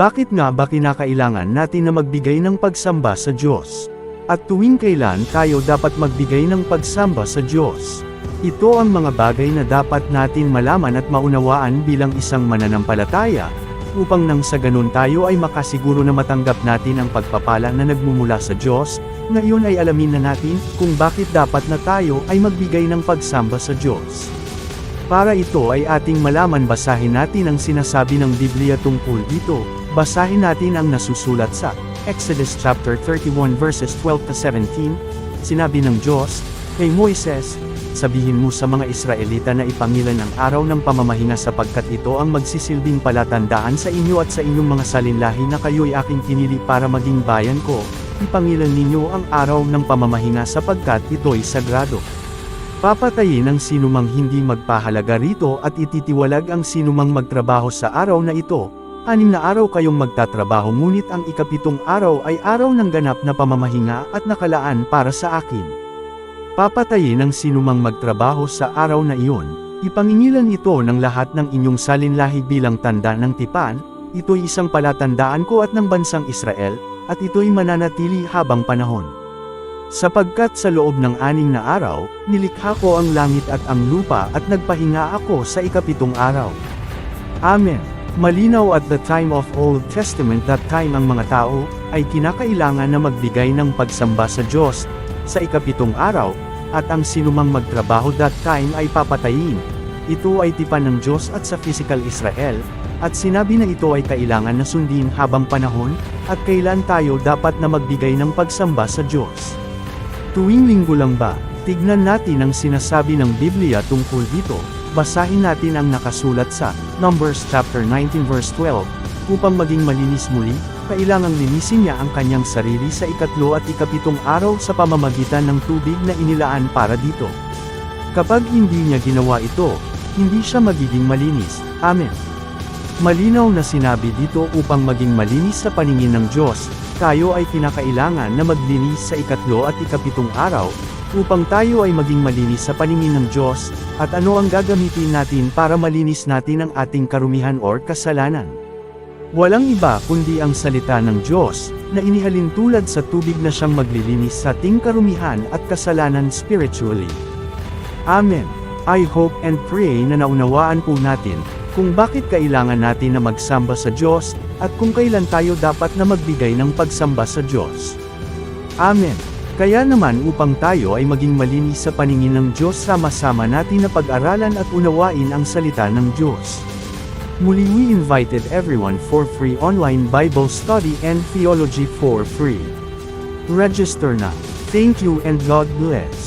Bakit nga ba kinakailangan natin na magbigay ng pagsamba sa Diyos? At tuwing kailan tayo dapat magbigay ng pagsamba sa Diyos? Ito ang mga bagay na dapat natin malaman at maunawaan bilang isang mananampalataya, upang nang sa ganun tayo ay makasiguro na matanggap natin ang pagpapala na nagmumula sa Diyos, ngayon ay alamin na natin kung bakit dapat na tayo ay magbigay ng pagsamba sa Diyos. Para ito ay ating malaman basahin natin ang sinasabi ng Biblia tungkol dito, basahin natin ang nasusulat sa Exodus chapter 31 verses 12 to 17, sinabi ng Diyos, kay Moises, sabihin mo sa mga Israelita na ipangilan ang araw ng pamamahinga sapagkat ito ang magsisilbing palatandaan sa inyo at sa inyong mga salinlahi na kayo'y aking pinili para maging bayan ko, ipangilan ninyo ang araw ng pamamahinga sapagkat ito'y sagrado. Papatayin ang sinumang hindi magpahalaga rito at ititiwalag ang sinumang magtrabaho sa araw na ito. Anim na araw kayong magtatrabaho ngunit ang ikapitong araw ay araw ng ganap na pamamahinga at nakalaan para sa akin. Papatayin ang sinumang magtrabaho sa araw na iyon, ipangingilan ito ng lahat ng inyong salinlahi bilang tanda ng tipan, ito'y isang palatandaan ko at ng bansang Israel, at ito'y mananatili habang panahon. Sapagkat sa loob ng aning na araw, nilikha ko ang langit at ang lupa at nagpahinga ako sa ikapitong araw. Amen. Malinaw at the time of Old Testament that time ang mga tao, ay kinakailangan na magbigay ng pagsamba sa Diyos, sa ikapitong araw, at ang sinumang magtrabaho that time ay papatayin. Ito ay tipan ng Diyos at sa physical Israel, at sinabi na ito ay kailangan na sundin habang panahon, at kailan tayo dapat na magbigay ng pagsamba sa Diyos. Tuwing linggo lang ba, tignan natin ang sinasabi ng Biblia tungkol dito, basahin natin ang nakasulat sa Numbers chapter 19 verse 12, upang maging malinis muli, kailangang linisin niya ang kanyang sarili sa ikatlo at ikapitong araw sa pamamagitan ng tubig na inilaan para dito. Kapag hindi niya ginawa ito, hindi siya magiging malinis. Amen. Malinaw na sinabi dito upang maging malinis sa paningin ng Diyos, tayo ay kinakailangan na maglinis sa ikatlo at ikapitong araw, upang tayo ay maging malinis sa paningin ng Diyos, at ano ang gagamitin natin para malinis natin ang ating karumihan or kasalanan. Walang iba kundi ang salita ng Diyos, na inihalin tulad sa tubig na siyang maglilinis sa ating karumihan at kasalanan spiritually. Amen. I hope and pray na naunawaan po natin, kung bakit kailangan natin na magsamba sa Diyos, at kung kailan tayo dapat na magbigay ng pagsamba sa Diyos. Amen. Kaya naman upang tayo ay maging malinis sa paningin ng Diyos sama-sama natin na pag-aralan at unawain ang salita ng Diyos. Muli we invited everyone for free online Bible study and theology for free. Register na. Thank you and God bless.